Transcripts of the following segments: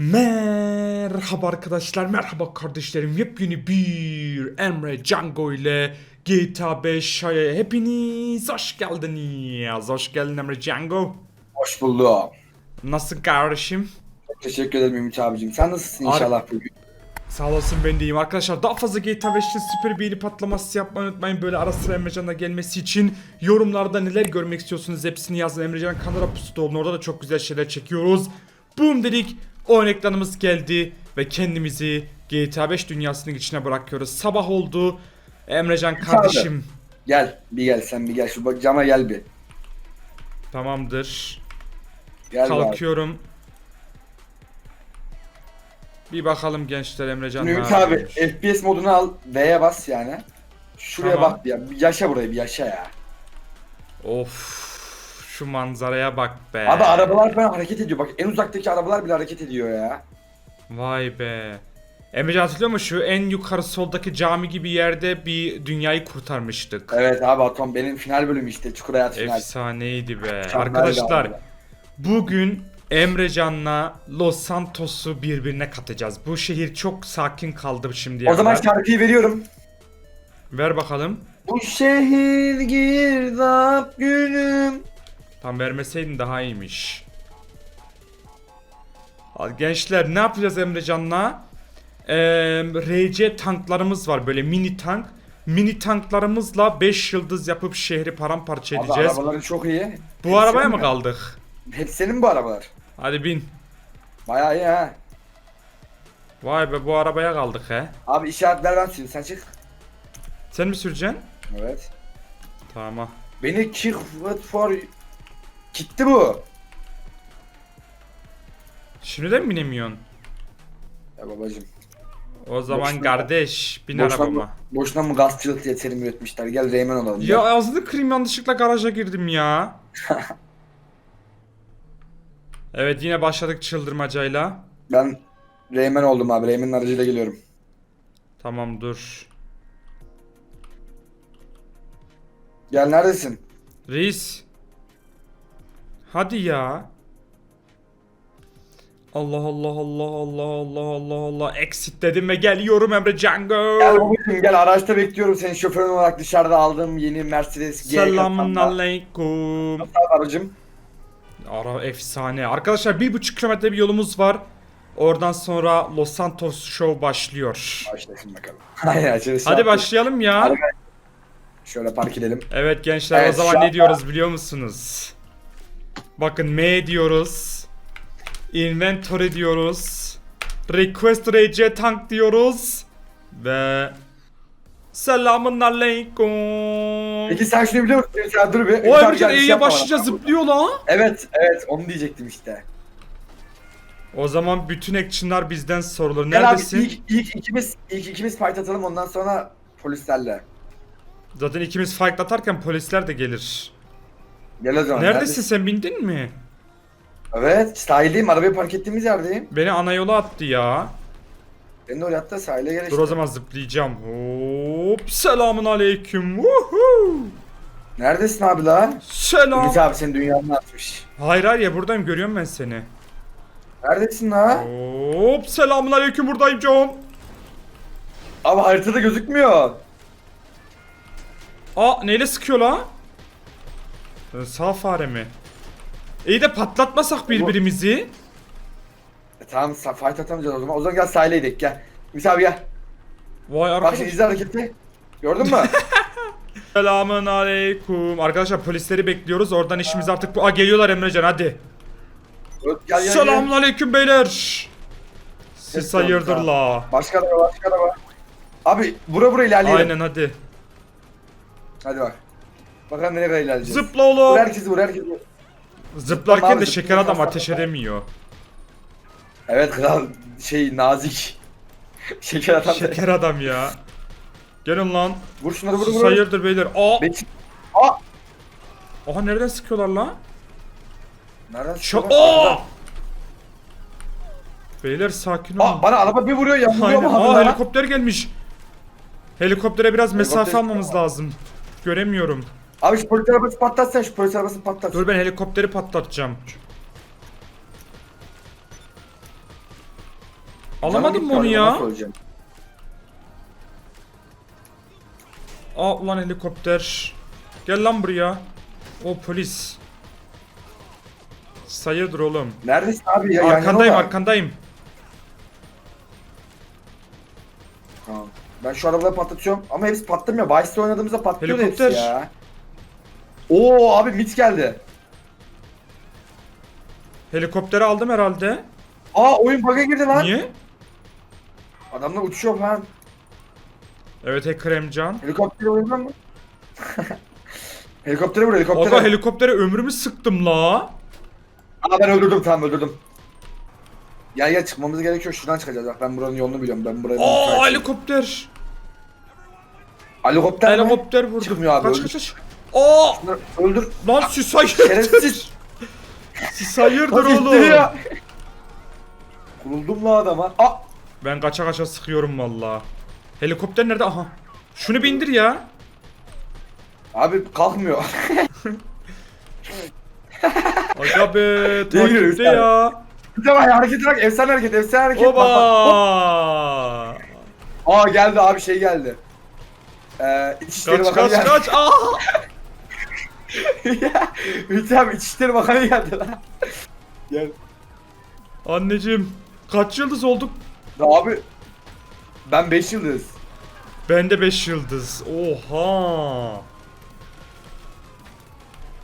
Merhaba arkadaşlar, merhaba kardeşlerim. Yepyeni bir Emre Django ile GTA 5 Şaya hepiniz hoş geldiniz. Hoş geldin Emre Django. Hoş buldum. Nasılsın kardeşim? Çok teşekkür ederim Ümit abicim. Sen nasılsın Ar- inşallah bugün? Sağ olasın ben de iyiyim. Arkadaşlar daha fazla GTA 5 için süper beğeni patlaması yapmayı unutmayın. Böyle ara sıra Emrecan'la gelmesi için yorumlarda neler görmek istiyorsunuz hepsini yazın. Emrecan kanala pusu olun. Orada da çok güzel şeyler çekiyoruz. Boom dedik. Oyun ekranımız geldi ve kendimizi GTA 5 dünyasının içine bırakıyoruz. Sabah oldu. Emrecan kardeşim. Gel bir gel sen bir gel şu bak cama gel bir. Tamamdır. Gel. Kalkıyorum. Bir bakalım gençler Emrecan Ümit abi yapıyormuş? FPS modunu al V'ye bas yani. Şuraya Tamam. bak ya. Yaşa burayı bir yaşa ya. Of. Şu manzaraya bak be. Abi arabalar falan hareket ediyor. Bak en uzaktaki arabalar bile hareket ediyor ya. Vay be. Emrecan hatırlıyor musun şu en yukarı soldaki cami gibi yerde bir dünyayı kurtarmıştık. Evet abi Atom benim final bölümü işte Çukur Hayat final. Efsaneydi be. Arkadaşlar abi. bugün Emrecan'la Los Santos'u birbirine katacağız. Bu şehir çok sakin kaldı şimdiye O zaman şarkıyı veriyorum. Ver bakalım. Bu şehir girdap günüm. Tam vermeseydin daha iyiymiş. Gençler ne yapacağız Emrecan'la? Ee, RC tanklarımız var böyle mini tank. Mini tanklarımızla 5 yıldız yapıp şehri paramparça Abi edeceğiz. arabaların çok iyi. Bu Hepsi arabaya mı kaldık? Hep senin bu arabalar. Hadi bin. Bayağı iyi ha. Vay be bu arabaya kaldık he. Abi işaretler ben sileyim sen çık. Sen mi süreceksin? Evet. Tamam. Beni kick for Gitti bu. Şimdi de mi binemiyorsun? Ya babacım. O zaman Boşuna- kardeş bin Boşuna arabama. mı, boşuna mı gazçılık diye terim üretmişler. Gel Reymen olalım. Ya gel. ağzını kırayım yanlışlıkla garaja girdim ya. evet yine başladık çıldırmacayla. Ben Reymen oldum abi. Reymen'in aracıyla geliyorum. Tamam dur. Gel neredesin? Reis. Hadi ya. Allah Allah Allah Allah Allah Allah Allah exit dedim ve geliyorum Emre Django. Gel babacım gel araçta bekliyorum seni şoförün olarak dışarıda aldığım yeni Mercedes G Selamun aleyküm. Aracım. Ara efsane. Arkadaşlar bir buçuk kilometre bir yolumuz var. Oradan sonra Los Santos Show başlıyor. Başlasın bakalım. Hayır açılış Hadi yaptık. başlayalım ya. Hadi. Şöyle park edelim. Evet gençler Evet, o zaman ne diyoruz biliyor musunuz? Bakın M diyoruz. Inventory diyoruz. Request RC tank diyoruz. Ve Selamun aleyküm. Peki sen şunu biliyor musun? Sen dur bir. O Emrecan E'ye başlayınca zıplıyor la. Evet evet onu diyecektim işte. O zaman bütün action'lar bizden sorulur. Neredesin? abi ilk, ilk ikimiz ilk ikimiz fight atalım ondan sonra polislerle. Zaten ikimiz fight atarken polisler de gelir. Gel o zaman. Neredesin sen bindin mi? Evet sahildeyim arabayı park ettiğimiz yerdeyim. Beni ana yola attı ya. Ben de oraya hatta sahile gel Dur işte. o zaman zıplayacağım. Hop selamun aleyküm. Woohoo. Neredesin abi la? Selam. Ümit abi senin dünyanı atmış. Hayır hayır ya buradayım görüyorum ben seni. Neredesin la? Hop selamun aleyküm buradayım John. Abi haritada gözükmüyor. Aa neyle sıkıyor la? Ee, Sağ fare mi? İyi de patlatmasak birbirimizi. E, tamam sa- fight atamayacağız o zaman. O zaman gel sahile gidelim gel. Ümit abi gel. Vay Bak arkadaş. şimdi izle hareketi. Gördün mü? Selamun aleyküm. Arkadaşlar polisleri bekliyoruz. Oradan işimiz artık bu. Aa geliyorlar Emrecan hadi. gel gel gel. Selamun aleyküm beyler. Siz Ses hayırdır la. Başka araba başka araba. Abi bura bura ilerleyelim. Aynen hadi. Hadi bak. Bakalım nereye kadar ilerleyeceğiz. Zıpla oğlum. Vur herkesi vur herkesi vur. Zıplarken de şeker adam ateş edemiyor. Evet kral şey nazik. Şeker atan. Şeker adam ya. Gelin lan. Vur şunları vur Siz vur. hayırdır beyler. Aa. Beş... Aa! Aha nereden sıkıyorlar lan? Nereden Şu sıkıyor lan? Aa! Beyler sakin Aa olun. bana araba bir vuruyor ya vuruyor Aynen. mu Aa abi helikopter gelmiş. Helikoptere biraz mesafe Helikopter- almamız lazım. Göremiyorum. Abi şu polis arabası patlat sen şu polis arabasını patlat. Dur ben helikopteri patlatacağım. Alamadın Canım mı onu ya? Aa ulan helikopter. Gel lan buraya. O polis. Sayıdır oğlum. Neredesin abi ya? Arkandayım arkandayım. Tamam. Ben şu arabaları patlatıyorum ama hepsi patlamıyor. Vice'de oynadığımızda patlıyor Helikopter. hepsi ya. Oo abi mit geldi. Helikopteri aldım herhalde. Aa oyun bug'a girdi lan. Niye? Adamlar uçuyor falan. Evet Hacker Emcan. Helikoptere vuruyor mu? helikoptere vur helikoptere. Aga helikoptere ömrümü sıktım la. Aa ben öldürdüm tamam öldürdüm. Gel gel çıkmamız gerekiyor. Şuradan çıkacağız. Bak ben buranın yolunu biliyorum. Ben burayı Aa helikopter. Helikopter? Helikopter vurdum. Çıkmıyor abi, Kaç kaç kaç. Aa Öldür. lan siz hayırdır. Şerefsiz. Siz hayırdır Bak oğlum. ittiriyor. Kuruldum la adama. Aa. Ben kaça kaça sıkıyorum valla. Helikopter nerede? Aha. Şunu bindir ya. Abi kalkmıyor. Aga be takipte ya. Bak hareket bak. Efsane hareket. Efsane hareket. Bak, bak, hop. Aa geldi abi şey geldi. Ee, İçişleri Kaç Bakanı kaç geldi. kaç. Aa. Ümit abi İçişleri Bakanı geldi lan. Gel. Anneciğim kaç yıldız olduk? Ya abi ben 5 yıldız. Ben de 5 yıldız. Oha.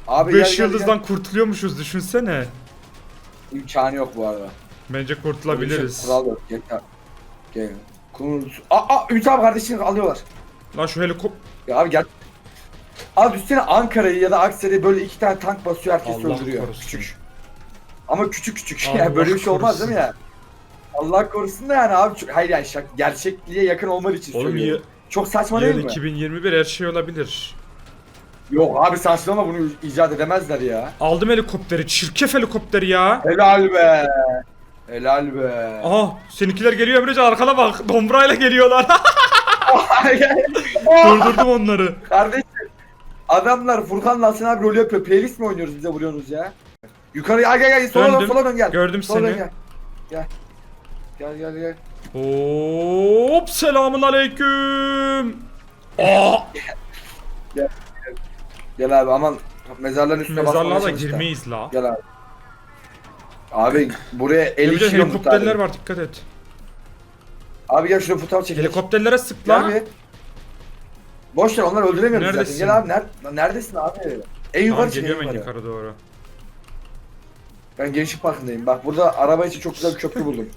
Abi 5 gel, gel, yıldızdan kurtuluyormuşuz düşünsene. imkanı yok bu arada. Bence kurtulabiliriz. Şey, kural yok. Gel. Gel. Kul- Aa, aa Ümit abi kardeşini alıyorlar. Lan şu helikopter. Ya abi gel. Abi düşünsene Ankara'yı ya da Aksaray'ı böyle iki tane tank basıyor herkes Allah öldürüyor. korusun. Küçük. Ama küçük küçük. Allah yani böyle bir şey olmaz değil mi ya? Allah korusun da yani abi. çok- Hayır yani şak, gerçekliğe yakın olman için Oğlum söylüyorum. Çok saçma değil mi? 2021 her şey olabilir. Yok abi saçmalama bunu icat edemezler ya. Aldım helikopteri. Çirkef helikopteri ya. Helal be. Helal be. Aha seninkiler geliyor Emrecan arkana bak. Dombrayla geliyorlar. Durdurdum onları. Kardeşim adamlar Furkan'la Hasan abi rol yapıyor. Playlist mi oynuyoruz bize vuruyorsunuz ya? Yukarıya gel gel gel sola dön Döndüm. sola dön gel. Gördüm Sola dön seni. gel. Gel. Gel gel gel. Hop selamun aleyküm. Aa, Gel abi aman mezarların üstüne mezarlığa basmamaya da çalış da. girmeyiz la. Gel abi. Abi buraya 50 Emrecan kilo helikopterler muhtar. var dikkat et. Abi gel şuraya fotoğraf çekelim. Helikopterlere sık Gel la. bir. Boş ver onları öldüremiyoruz Neredesin? zaten. Gel abi ner neredesin abi? En yukarı Tamam çık en geliyorum ben yukarı. yukarı doğru. Ben Gençlik Parkı'ndayım. Bak burada araba için çok güzel bir köprü buldum.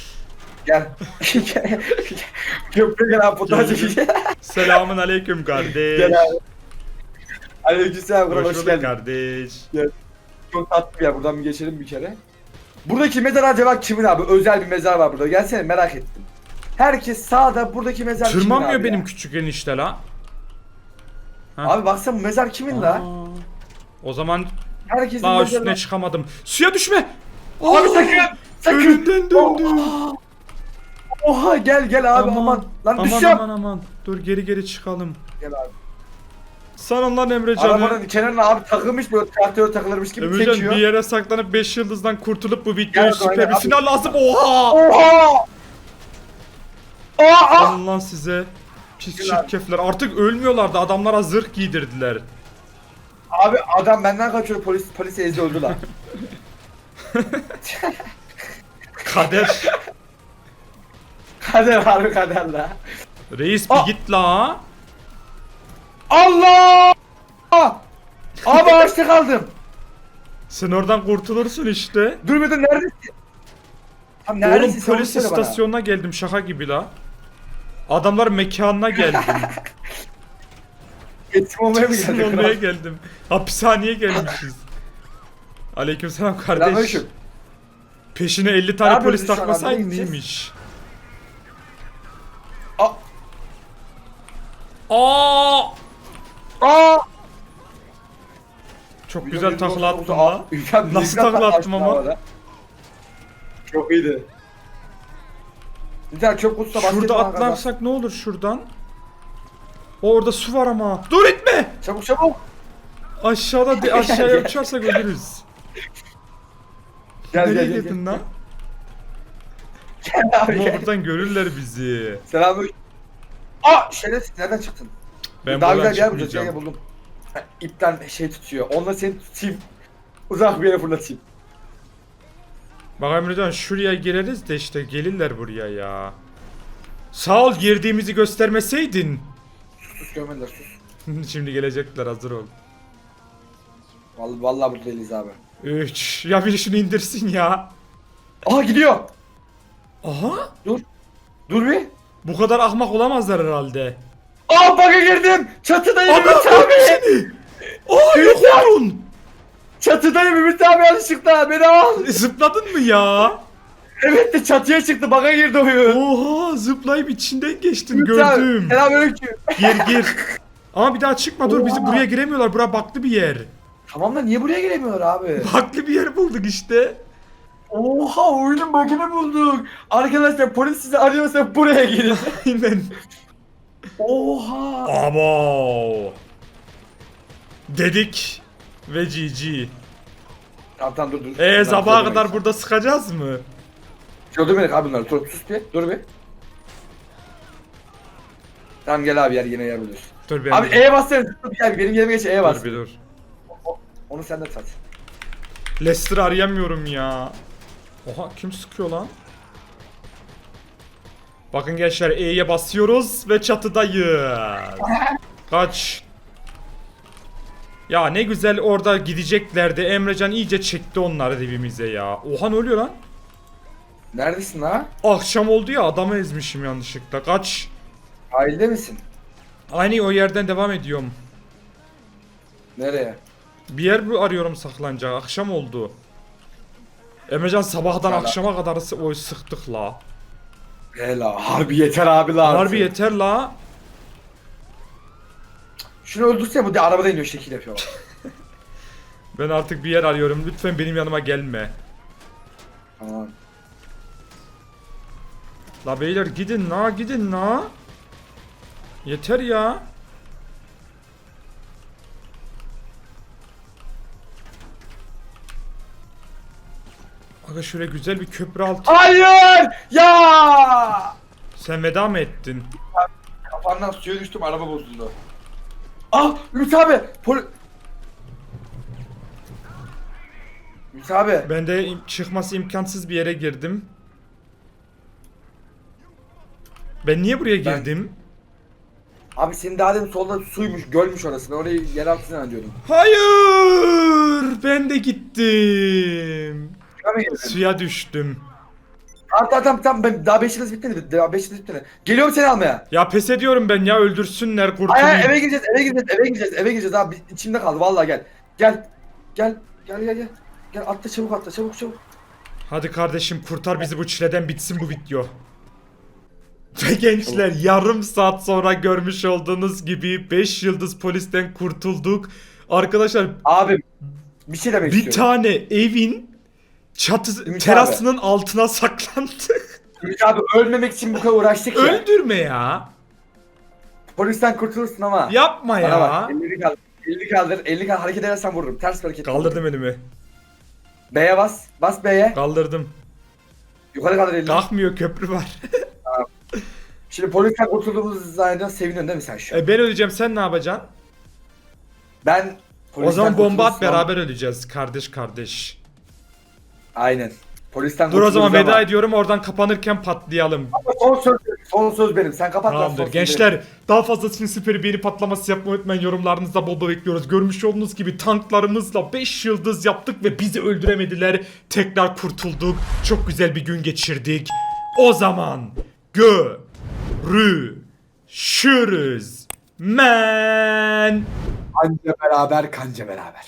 gel. Gel. Köprü gel abi fotoğraf Geldim. çekeceğim. Selamun aleyküm kardeş. Gel abi. Aleykümselam Hoş hoş, hoş bulduk geldin. kardeş. Çok tatlı bir yer. Buradan bir geçelim bir kere. Buradaki mezar acaba kimin abi? Özel bir mezar var burada. Gelsene merak ettim. Herkes sağda buradaki mezar kimin Tırmanmıyor abi benim ya? küçük enişte la. Ha. Abi baksana bu mezar kimin la? Aa. O zaman Herkesin daha mezarı. üstüne çıkamadım. Suya düşme. Abi Aa, sakın! Sakın! Önünden döndü. Oha! Oha gel gel abi aman. Lan aman düşeceğim. aman aman. Dur geri geri çıkalım. Gel abi. Sana lan Emrecan'ı. Arabanın kenarına abi takılmış böyle traktör takılırmış gibi Emrecan çekiyor. bir yere saklanıp 5 yıldızdan kurtulup bu videoyu Gel, aynen abi. lazım. Oha! Oha! Oha! Alın lan size. Pis çirkefler. Artık ölmüyorlardı. Adamlara zırh giydirdiler. Abi adam benden kaçıyor polis polis ezdi öldü lan. Kader. kader harbi kader la. Reis bir Aa! git la. Allah! Abi ağaçta kaldım. Sen oradan kurtulursun işte. Dur bir dur neredesin? Tam Oğlum neredesin? Onu polis söyle bana. istasyonuna geldim şaka gibi la. Adamlar mekanına geldim. Teslim olmaya mı Teslim geldin? olmaya geldim. Hapishaneye gelmişiz. Aleykümselam kardeş. Selamünaleyküm. Peşine 50 Ne tane yapıyoruz polis şu an abi? takmasaydın gideceğiz? Aa! Aa! Aa! Çok güzel takla attım Aa, la. Nasıl güzel takla attım ama? havada. Çok iyiydi. Tane çöp basket Şurada kazan. atlarsak ne olur şuradan? Orada su var ama. Dur itme! Çabuk çabuk. Aşağıda de aşağıya uçarsak ölürüz. Gel Nereye gel gel. gel. lan? Gel abi Ama gel. buradan görürler bizi. Selamünaleyküm. Aa şerefsiz nereden çıktın? Ben Daha buradan güzel yer bulacağız. Gel çıkmayacağım. gel buldum. Ha, İpten şey tutuyor. Onunla seni tutayım. Uzak bir yere fırlatayım. Bak Emrecan şuraya gireriz de işte gelirler buraya ya. Sağ ol girdiğimizi göstermeseydin. Sus görmediler sus. Şimdi gelecekler hazır ol. Vallahi, vallahi burada değiliz abi. 3. Ya biri şunu indirsin ya. Aha gidiyor. Aha. Dur bir. Bu kadar ahmak olamazlar herhalde. Aa bug'a girdim. Çatıdayım Ümit abi. Aa yok oldun. Çatıdayım Ümit abi yanlışlıkla beni al. Zıpladın mı ya? Evet de çatıya çıktı bug'a girdi oyun. Oha zıplayıp içinden geçtin Ümit gördüm. Selamünaleyküm. Gir gir. Ama bir daha çıkma dur bizi Oha. buraya giremiyorlar. Bura baklı bir yer. Tamam da niye buraya giremiyorlar abi? Baklı bir yer bulduk işte. Oha oyunun bug'ını bulduk. Arkadaşlar polis sizi arıyorsa buraya girin. Aynen. Oha. Abo. Dedik ve GG. Tamam tamam dur dur. Eee sabaha kadar burada sıkacağız mı? Öldürmedik abi bunları. Dur sus bir. Dur bir. Tamam gel abi yer yine yer buluyorsun. Dur bir Abi E'ye bassana. Dur bir abi benim yerime geç E'ye bas. Dur bir dur. Onu sen de sat. Lester'ı arayamıyorum ya. Oha kim sıkıyor lan? Bakın gençler E'ye basıyoruz ve çatıdayız. Kaç. Ya ne güzel orada gideceklerdi. Emrecan iyice çekti onları dibimize ya. Oha ne oluyor lan? Neredesin ha? Akşam oldu ya adamı ezmişim yanlışlıkla. Kaç. Sahilde misin? Aynı o yerden devam ediyorum. Nereye? Bir yer arıyorum saklanacak? Akşam oldu. Emrecan sabahtan Sana- akşama kadar oy sıktık la. Hela harbi yeter abi lan. Harbi yeter la. Şunu öldürse bu de arabada iniyor şekil yapıyor. bak. Ben artık bir yer arıyorum. Lütfen benim yanıma gelme. tamam. La beyler gidin la gidin la. Yeter ya. Aga şöyle güzel bir köprü altı. Hayır! Ya! Sen veda mı ettin? Kafandan suya düştüm araba bozuldu. Ah Ümit abi! Poli... Ümit abi. Ben de im- çıkması imkansız bir yere girdim. Ben niye buraya Ben- girdim? Abi senin daha demin solda suymuş, gölmüş orası. Ben orayı yer altına zannediyordum. Hayır! Ben de gittim. Şuna mı girdin? Suya düştüm. Tamam tamam tamam ben daha 5 yıldız bitmedi. Daha 5 yıldız bitmedi. Geliyorum seni almaya. Ya pes ediyorum ben ya öldürsünler Ay kurtulayım. ay eve gireceğiz, eve gireceğiz, eve gireceğiz, eve gireceğiz abi. İçimde kaldı vallahi gel. Gel. Gel. Gel gel gel. Gel atla çabuk atla çabuk çabuk. Hadi kardeşim kurtar bizi bu çileden bitsin bu video. Ve gençler yarım saat sonra görmüş olduğunuz gibi 5 yıldız polisten kurtulduk. Arkadaşlar Abi bir şey demek bir istiyorum. tane evin çatı Ümit terasının altına saklandık. Ümit abi ölmemek için bu kadar uğraştık ya. Öldürme ya. Polisten kurtulursun ama. Yapma Bana ya. bak. Elini kaldır. Elini kaldır. Elini kaldır. Hareket edersen vururum. Ters hareket. Kaldırdım elimi. B'ye bas. Bas B'ye. Kaldırdım. Yukarı kaldır elini. Kalkmıyor köprü var. Şimdi polisten kurtulduğumuzu zannediyorsun. Seviniyorsun değil mi sen şu an? e ben öleceğim sen ne yapacaksın? Ben O zaman bomba at beraber öleceğiz kardeş kardeş. Aynen. Polisten Dur o zaman veda ediyorum oradan kapanırken patlayalım. Ama Son söz, son söz benim. Sen kapat lan, son Tamamdır söz gençler daha fazlasını süper beğeni patlaması yapmayı unutmayın yorumlarınızda bol bol bekliyoruz. Görmüş olduğunuz gibi tanklarımızla 5 yıldız yaptık ve bizi öldüremediler. Tekrar kurtulduk. Çok güzel bir gün geçirdik. O zaman görüşürüz. Men. Anca beraber kanca beraber.